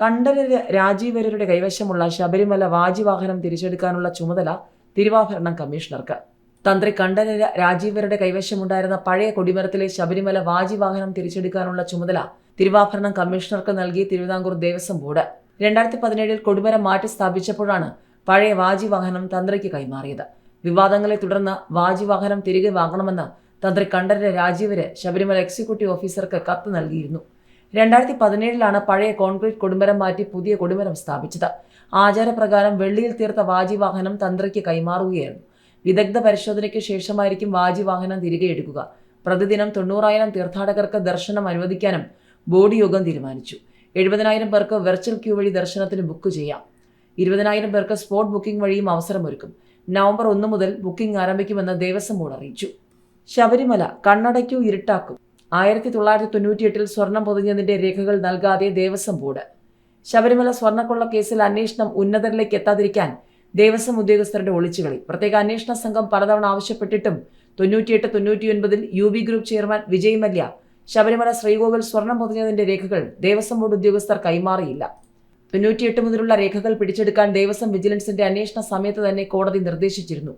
കണ്ഠരര് രാജീവരരുടെ കൈവശമുള്ള ശബരിമല വാജിവാഹനം തിരിച്ചെടുക്കാനുള്ള ചുമതല തിരുവാഭരണം കമ്മീഷണർക്ക്. തന്ത്രി കണ്ഠരര് രാജീവരുടെ കൈവശമുണ്ടായിരുന്ന പഴയ കൊടിമരത്തിലെ ശബരിമല വാജിവാഹനം തിരിച്ചെടുക്കാനുള്ള ചുമതല തിരുവാഭരണം കമ്മീഷണർക്ക് നൽകി തിരുവിതാംകൂർ ദേവസ്വം ബോർഡ്. രണ്ടായിരത്തി പതിനേഴിൽ കൊടിമരം മാറ്റി സ്ഥാപിച്ചപ്പോഴാണ് പഴയ വാജിവാഹനം തന്ത്രിക്ക് കൈമാറിയത്. വിവാദങ്ങളെ തുടർന്ന് വാജിവാഹനം തിരികെ വാങ്ങണമെന്ന് തന്ത്രി കണ്ഠരര് രാജീവര് ശബരിമല എക്സിക്യൂട്ടീവ് ഓഫീസർക്ക് കത്ത് നൽകിയിരുന്നു. രണ്ടായിരത്തി പതിനേഴിലാണ് പഴയ കോൺക്രീറ്റ് കൊടുമ്പരം മാറ്റി പുതിയ കൊടുമ്പരം സ്ഥാപിച്ചത്. ആചാരപ്രകാരം വെള്ളിയിൽ തീർത്ത വാജിവാഹനം തന്ത്രിക്ക് കൈമാറുകയായിരുന്നു. വിദഗ്ധ പരിശോധനയ്ക്ക് ശേഷമായിരിക്കും വാജിവാഹനം തിരികെ എടുക്കുക. പ്രതിദിനം തൊണ്ണൂറായിരം തീർത്ഥാടകർക്ക് ദർശനം അനുവദിക്കാനും ബോർഡ് യോഗം തീരുമാനിച്ചു. എഴുപതിനായിരം പേർക്ക് വെർച്വൽ ക്യൂ വഴി ദർശനത്തിന് ബുക്ക് ചെയ്യാം. ഇരുപതിനായിരം പേർക്ക് സ്പോട്ട് ബുക്കിംഗ് വഴിയും അവസരമൊരുക്കും നവംബർ ഒന്ന് മുതൽ ബുക്കിംഗ് ആരംഭിക്കുമെന്ന് ദേവസ്വം ബോർഡ് അറിയിച്ചു. ശബരിമല കണ്ണടയ്ക്കൂ ഇരുട്ടാക്കും. ആയിരത്തി തൊള്ളായിരത്തി തൊണ്ണൂറ്റിയെട്ടിൽ സ്വർണം പൊതിഞ്ഞതിന്റെ രേഖകൾ നൽകാതെ ദേവസ്വം ബോർഡ്. ശബരിമല സ്വർണക്കൊള്ള കേസിൽ അന്വേഷണം ഉന്നതരിലേക്ക് എത്താതിരിക്കാൻ ദേവസ്വം ഉദ്യോഗസ്ഥരുടെ ഒളിച്ചുകളി. പ്രത്യേക അന്വേഷണ സംഘം പലതവണ ആവശ്യപ്പെട്ടിട്ടും തൊണ്ണൂറ്റിയെട്ട് തൊണ്ണൂറ്റിയൊൻപതിൽ U B group chairman Vijay Mallya Sabarimala ശ്രീകോവിൽ സ്വർണം പൊതിഞ്ഞതിന്റെ രേഖകൾ ദേവസ്വം ബോർഡ് ഉദ്യോഗസ്ഥർ കൈമാറിയില്ല. തൊണ്ണൂറ്റിയെട്ട് മുതലുള്ള രേഖകൾ പിടിച്ചെടുക്കാൻ ദേവസ്വം വിജിലൻസിന്റെ അന്വേഷണ സമയത്ത് തന്നെ കോടതി നിർദ്ദേശിച്ചിരുന്നു.